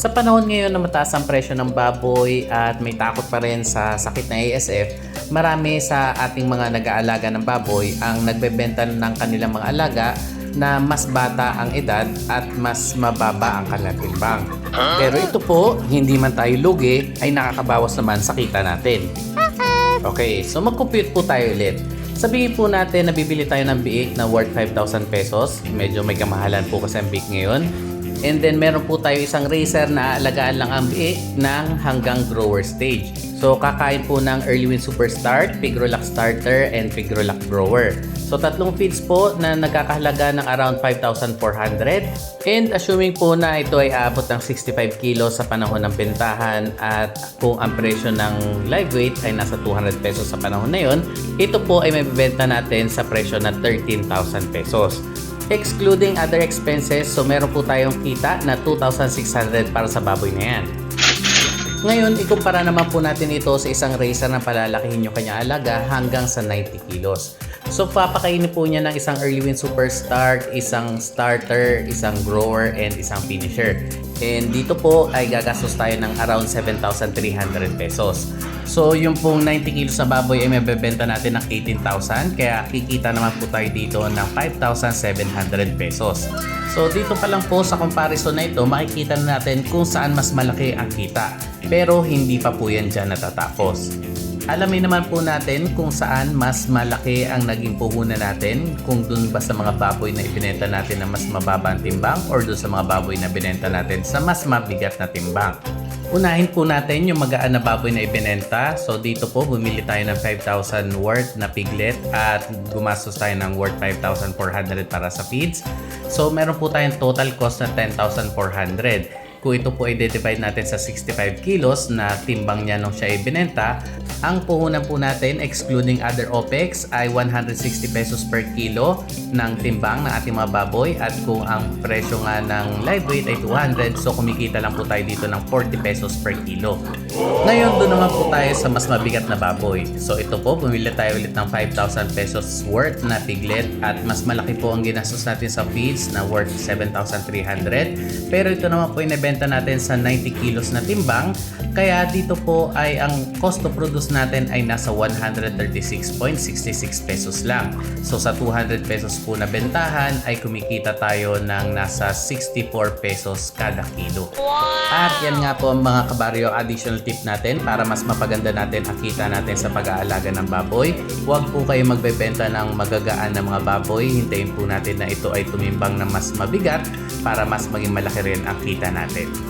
Sa panahon ngayon na mataas ang presyo ng baboy at may takot pa rin sa sakit na ASF, marami sa ating mga nag-aalaga ng baboy ang nagbebenta ng kanilang mga alaga na mas bata ang edad at mas mababa ang kanilang timbang. Pero ito po, hindi man tayo lugi, ay nakakabawas naman sa kita natin. Okay, so mag-compute po tayo ulit. Sabihin po natin na bibili tayo ng biik na worth 5,000 pesos. Medyo may kamahalan po kasi ang biik ngayon. And then meron po tayo isang racer na alagaan lang ang biik ng hanggang grower stage. So kakain po ng Early Win Super Start, Pigrolac Starter, and Pigrolac Grower. So tatlong feeds po na nagkakahalaga ng around 5,400. And assuming po na ito ay aabot ng 65 kilos sa panahon ng bentahan at kung ang presyo ng live weight ay nasa 200 pesos sa panahon na yon, ito po ay mabibenta natin sa presyo na 13,000 pesos. Excluding other expenses, so meron po tayong kita na 2,600 para sa baboy na yan. Ngayon, ikumpara naman po natin ito sa isang racer na palalakihin yung kanyang alaga hanggang sa 90 kilos. So, papakainin po niya ng isang early win super start, isang starter, isang grower, and isang finisher. And dito po ay gagastos tayo ng around 7,300 pesos. So, yung pong 90 kilos na baboy ay mabebenta natin ng 18,000. Kaya kikita naman po tayo dito ng 5,700 pesos. So, dito pa lang po sa comparison na ito, makikita na natin kung saan mas malaki ang kita. Pero hindi pa po yan dyan natatapos. Alamin naman po natin kung saan mas malaki ang naging puhunan natin kung dun ba sa mga baboy na ibinenta natin na mas mababa ang timbang or dun sa mga baboy na binenta natin sa mas mabigat na timbang. Unahin po natin yung magaan na baboy na ibinenta. So dito po bumili tayo ng 5,000 worth na piglet at gumastos tayo ng worth 5,400 para sa feeds. So meron po tayong total cost na 10,400. Kung ito po i-divide natin sa 65 kilos na timbang niya nung siya ibinenta, ang puhunan po natin excluding other OPEX ay 160 pesos per kilo ng timbang ng ating mga baboy at kung ang presyo nga ng live weight ay 200 so kumikita lang po tayo dito ng 40 pesos per kilo. Ngayon doon naman po tayo sa mas mabigat na baboy. So ito po bumili tayo ulit ng 5,000 pesos worth na piglet at mas malaki po ang ginastos natin sa feeds na worth 7,300 pero ito naman po inibenta natin sa 90 kilos na timbang kaya dito po ay ang cost to produce natin ay nasa 136.66 pesos lang. So sa 200 pesos po na bentahan ay kumikita tayo ng nasa 64 pesos kada kilo. At yan nga po ang mga kabaryo additional tip natin para mas mapaganda natin ang kita natin sa pag-aalaga ng baboy. Huwag po kayo magbebenta ng magagaan na mga baboy. Hintayin po natin na ito ay tumimbang na mas mabigat para mas maging malaki rin ang kita natin. Excel.